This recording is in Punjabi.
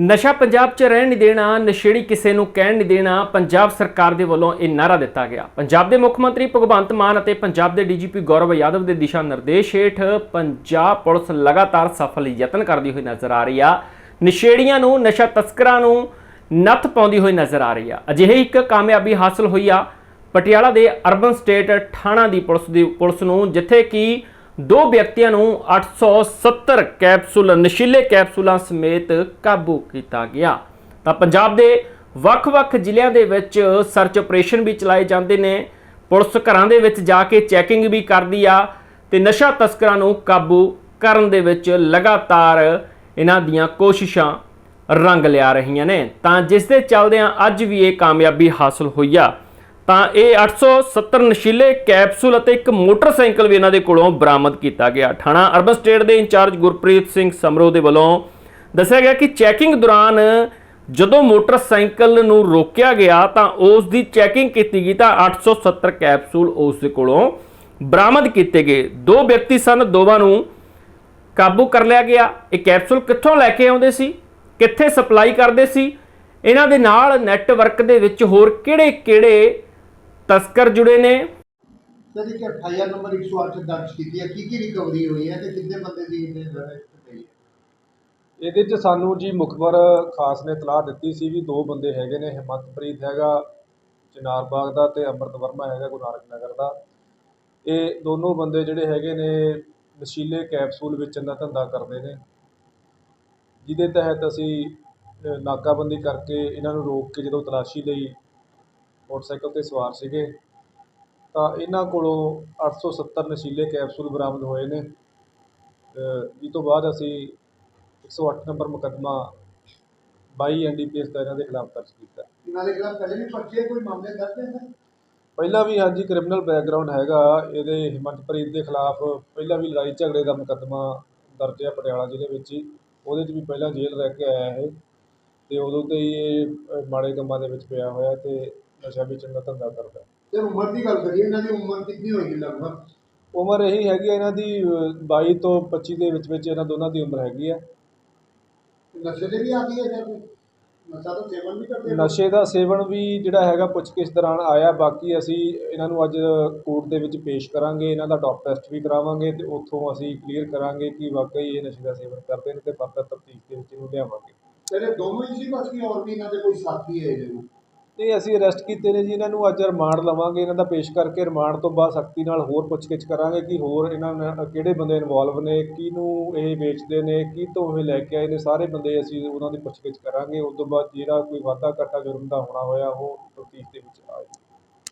ਨਸ਼ਾ ਪੰਜਾਬ 'ਚ ਰਹਿਣ ਨਹੀਂ ਦੇਣਾ, ਨਸ਼ੇੜੀ ਕਿਸੇ ਨੂੰ ਕਹਿਣ ਨਹੀਂ ਦੇਣਾ, ਪੰਜਾਬ ਸਰਕਾਰ ਦੇ ਵੱਲੋਂ ਇਹ ਨਾਰਾ ਦਿੱਤਾ ਗਿਆ। ਪੰਜਾਬ ਦੇ ਮੁੱਖ ਮੰਤਰੀ ਭਗਵੰਤ ਮਾਨ ਅਤੇ ਪੰਜਾਬ ਦੇ ਡੀਜੀਪੀ ਗੌਰਵ ਯਾਦਵ ਦੇ ਦਿਸ਼ਾ ਨਿਰਦੇਸ਼ ਹੇਠ ਪੰਜਾਬ ਪੁਲਿਸ ਲਗਾਤਾਰ ਸਫਲ ਯਤਨ ਕਰਦੀ ਹੋਈ ਨਜ਼ਰ ਆ ਰਹੀ ਆ। ਨਸ਼ੇੜੀਆਂ ਨੂੰ, ਨਸ਼ਾ ਤਸਕਰਾਂ ਨੂੰ ਨੱਥ ਪਾਉਂਦੀ ਹੋਈ ਨਜ਼ਰ ਆ ਰਹੀ ਆ। ਅਜਿਹੇ ਇੱਕ ਕਾਮਯਾਬੀ ਹਾਸਲ ਹੋਈ ਆ। ਪਟਿਆਲਾ ਦੇ ਅਰਬਨ ਸਟੇਟ ਥਾਣਾ ਦੀ ਪੁਲਿਸ ਦੀ, ਪੁਲਿਸ ਨੂੰ, ਜਿੱਥੇ ਕਿ ਦੋ ਵਿਅਕਤੀਆਂ ਨੂੰ 870 ਕੈਪਸੂਲ, ਨਸ਼ੀਲੇ ਕੈਪਸੂਲਾਂ ਸਮੇਤ ਕਾਬੂ ਕੀਤਾ ਗਿਆ। ਤਾਂ ਪੰਜਾਬ ਦੇ ਵੱਖ-ਵੱਖ ਜ਼ਿਲ੍ਹਿਆਂ ਦੇ ਵਿੱਚ ਸਰਚ ਆਪਰੇਸ਼ਨ ਵੀ ਚਲਾਏ ਜਾਂਦੇ ਨੇ। ਪੁਲਿਸ ਘਰਾਂ ਦੇ ਵਿੱਚ ਜਾ ਕੇ ਚੈਕਿੰਗ ਵੀ ਕਰਦੀ ਆ ਤੇ ਨਸ਼ਾ ਤਸਕਰਾਂ ਨੂੰ ਕਾਬੂ ਕਰਨ ਦੇ ਵਿੱਚ ਲਗਾਤਾਰ ਇਹਨਾਂ ਦੀਆਂ ਕੋਸ਼ਿਸ਼ਾਂ ਰੰਗ ਲਿਆ ਰਹੀਆਂ ਨੇ। ਤਾਂ ਜਿਸ ਦੇ ਚੱਲਦਿਆਂ ਅੱਜ ਵੀ ਇਹ ਕਾਮਯਾਬੀ ਹਾਸਲ ਹੋਈ ਆ। ਤਾਂ ਇਹ 870 ਨਸ਼ੀਲੇ ਕੈਪਸੂਲ ਅਤੇ ਇੱਕ ਮੋਟਰਸਾਈਕਲ ਵੀ ਇਹਨਾਂ ਦੇ ਕੋਲੋਂ ਬਰਾਮਦ ਕੀਤਾ ਗਿਆ। ਥਾਣਾ ਅਰਬਨ ਸਟੇਟ ਦੇ ਇੰਚਾਰਜ ਗੁਰਪ੍ਰੀਤ ਸਿੰਘ ਸਮਰੋ ਦੇ ਵੱਲੋਂ ਦੱਸਿਆ ਗਿਆ ਕਿ ਚੈਕਿੰਗ ਦੌਰਾਨ ਜਦੋਂ ਮੋਟਰਸਾਈਕਲ ਨੂੰ ਰੋਕਿਆ ਗਿਆ ਤਾਂ ਉਸ ਦੀ ਚੈਕਿੰਗ ਕੀਤੀ ਗਈ ਤਾਂ 870 ਕੈਪਸੂਲ ਉਸ ਦੇ ਕੋਲੋਂ ਬਰਾਮਦ ਕੀਤੇ ਗਏ। ਦੋ ਵਿਅਕਤੀ ਸਨ, ਦੋਵਾਂ ਨੂੰ ਕਾਬੂ ਕਰ ਲਿਆ ਗਿਆ। ਇਹ ਕੈਪਸੂਲ ਕਿੱਥੋਂ ਲੈ ਕੇ ਆਉਂਦੇ ਸੀ? ਕਿੱਥੇ ਸਪਲਾਈ ਕਰਦੇ ਸੀ? ਇਹਨਾਂ ਦੇ ਨਾਲ ਨੈਟਵਰਕ ਦੇ ਵਿੱਚ ਹੋਰ ਕਿਹੜੇ-ਕਿਹੜੇ ਤਸਕਰ ਜੁੜੇ ਨੇ। ਸਰ ਇੱਕ ਐਫਆਈਆਰ ਨੰਬਰ 108 ਦਰਜ ਕੀਤੀ ਹੈ। ਕੀ ਕੀ ਰਿਕਵਰੀ ਹੋਈ ਹੈ ਤੇ ਕਿੰਨੇ ਬੰਦੇ ਦੀ ਇਹਨੇ ਗਈ ਇਹਦੇ 'ਚ ਸਾਨੂੰ ਜੀ ਮੁਖਬਰ ਖਾਸ ਨੇ ਇਤਲਾਹ ਦਿੱਤੀ ਸੀ ਵੀ ਦੋ ਬੰਦੇ ਹੈਗੇ ਨੇ ਹਿੰਮਤਪ੍ਰੀਤ ਹੈਗਾ ਚਨਾਰ ਬਾਗ ਦਾ ਤੇ ਅੰਮ੍ਰਿਤ ਵਰਮਾ ਹੈਗਾ ਗੁਰੂ ਨਾਨਕ ਨਗਰ ਦਾ। ਇਹ ਦੋਨੋਂ ਬੰਦੇ ਜਿਹੜੇ ਹੈਗੇ ਨੇ ਨਸ਼ੀਲੇ ਕੈਪਸੂਲ ਵੇਚਣ ਦਾ ਧੰਦਾ ਕਰਦੇ ਨੇ। ਜਿਹਦੇ ਤਹਿਤ ਅਸੀਂ ਨਾਕਾਬੰਦੀ ਕਰਕੇ ਇਹਨਾਂ ਨੂੰ ਰੋਕ ਕੇ ਜਦੋਂ ਤਲਾਸ਼ੀ ਲਈ ਮੋਟਰਸਾਈਕਲ ਤੇ ਸਵਾਰ ਸੀਗੇ। ਤਾਂ ਇਹਨਾਂ ਕੋਲੋਂ 870 ਨਸ਼ੀਲੇ ਕੈਪਸੂਲ ਬਰਾਮਦ ਹੋਏ ਨੇ। ਜਿਸ ਤੋਂ ਬਾਅਦ ਅਸੀਂ 108 ਨੰਬਰ ਮੁਕੱਦਮਾ 22 ਐਨਡੀਪੀਐਸ ਦਾ ਇਹਨਾਂ ਦੇ ਖਿਲਾਫ ਦਰਜ ਕੀਤਾ। ਇਹਨਾਂ ਦੇ ਖਿਲਾਫ ਪਹਿਲੇ ਵੀ ਪਰਚੇ ਕੋਈ ਮਾਮਲੇ ਦਰਜ ਸਰ ਪਹਿਲਾਂ ਵੀ ਹਾਂਜੀ ਕ੍ਰਿਮੀਨਲ ਬੈਕਗ੍ਰਾਉਂਡ ਹੈਗਾ। ਇਹਦੇ ਹਿੰਮਤਪ੍ਰੀਤ ਦੇ ਖਿਲਾਫ ਪਹਿਲਾਂ ਵੀ ਲੜਾਈ ਝਗੜੇ ਦਾ ਮੁਕੱਦਮਾ ਦਰਜ ਹੈ ਪਟਿਆਲਾ ਜ਼ਿਲ੍ਹੇ ਵਿੱਚ ਹੀ। ਉਹਦੇ 'ਚ ਵੀ ਪਹਿਲਾਂ ਜੇਲ੍ਹ ਰਹਿ ਕੇ ਆਇਆ ਇਹ। ਤੇ ਉਦੋਂ ਤੇ ਹੀ ਇਹ ਮਾੜੇ ਕੰਮਾਂ ਦੇ ਵਿੱਚ ਪਿਆ ਹੋਇਆ ਤੇ ਨਸ਼ਾ ਵੇਚਣ ਦਾ ਧੰਦਾ ਕਰਦਾ। ਤੇ ਉਮਰ ਦੀ ਗੱਲ ਕਰੀਏ ਇਹਨਾਂ ਦੀ ਉਮਰ ਕਿੰਨੀ ਹੋਏਗੀ ਲਗਭਗ? ਉਮਰ ਇਹੀ ਹੈਗੀ ਹੈ ਇਹਨਾਂ ਦੀ ਅ, 22 ਤੋਂ 25 ਦੇ ਵਿੱਚ ਵਿੱਚ ਇਹਨਾਂ ਦੋਨਾਂ ਦੀ ਉਮਰ ਹੈਗੀ ਹੈ ਨਸ਼ੇ ਦੇ ਵੀ ਆਦੀ ਹੈ ਜਾਂ ਕੋਈ? ਨਸ਼ਾ ਦਾ ਸੇਵਨ ਵੀ ਕਰਦੇ ਨੇ? ਨਸ਼ੇ ਦਾ ਸੇਵਨ ਵੀ ਜਿਹੜਾ ਹੈਗਾ ਪੁੱਛਗਿੱਛ ਦੌਰਾਨ ਆਇਆ ਬਾਕੀ ਅਸੀਂ ਇਹਨਾਂ ਨੂੰ ਅੱਜ ਕੋਰਟ ਦੇ ਵਿੱਚ ਪੇਸ਼ ਕਰਾਂਗੇ ਇਹਨਾਂ ਦਾ ਡੋਪ ਟੈਸਟ ਵੀ ਕਰਾਵਾਂਗੇ ਤੇ ਉੱਥੋਂ ਅਸੀਂ ਕਲੀਅਰ ਕਰਾਂਗੇ ਕਿ ਵਾਕਈ ਇਹ ਨਸ਼ੇ ਦਾ ਸੇਵਨ ਕਰਦੇ ਨੇ ਤੇ ਫਰਦਰ ਤਫਤੀਸ਼ ਦੇ ਵਿੱਚ ਇਹਨੂੰ ਲਿਆਵਾਂਗੇ। ਤੇਰੇ ਦੋਨੋਂ ਹੀ ਸੀ ਬਸ ਕੀ ਹੋਰ ਵੀ ਇਹਨਾਂ ਦੇ ਕੋਈ ਸਾਥੀ ਹੈ ਜਿਹਨੂੰ ਤੇ ਅਸੀਂ ਅਰੈਸਟ ਕੀਤੇ ਨੇ ਜੀ, ਇਹਨਾਂ ਨੂੰ ਅੱਜ ਰਿਮਾਂਡ ਲਵਾਂਗੇ, ਇਹਨਾਂ ਦਾ ਪੇਸ਼ ਕਰਕੇ ਰਿਮਾਂਡ ਤੋਂ ਬਾਅਦ ਸਖਤੀ ਨਾਲ ਹੋਰ ਪੁੱਛਗਿੱਛ ਕਰਾਂਗੇ ਕਿ ਹੋਰ ਇਹਨਾਂ ਨਾਲ ਕਿਹੜੇ ਬੰਦੇ ਇਨਵੋਲਵ ਨੇ, ਕਿਹਨੂੰ ਇਹ ਵੇਚਦੇ ਨੇ, ਕੀ ਤੋਂ ਇਹ ਲੈ ਕੇ ਆਏ ਨੇ, ਸਾਰੇ ਬੰਦੇ ਅਸੀਂ ਉਹਨਾਂ ਦੀ ਪੁੱਛਗਿੱਛ ਕਰਾਂਗੇ। ਉਸ ਤੋਂ ਬਾਅਦ ਜਿਹੜਾ ਕੋਈ ਵਾਧਾ ਘਾਟਾ ਜੁਰਮ ਦਾ ਹੋਣਾ ਹੋਇਆ, ਉਹ ਤਫਤੀਸ਼ ਦੇ ਵਿੱਚ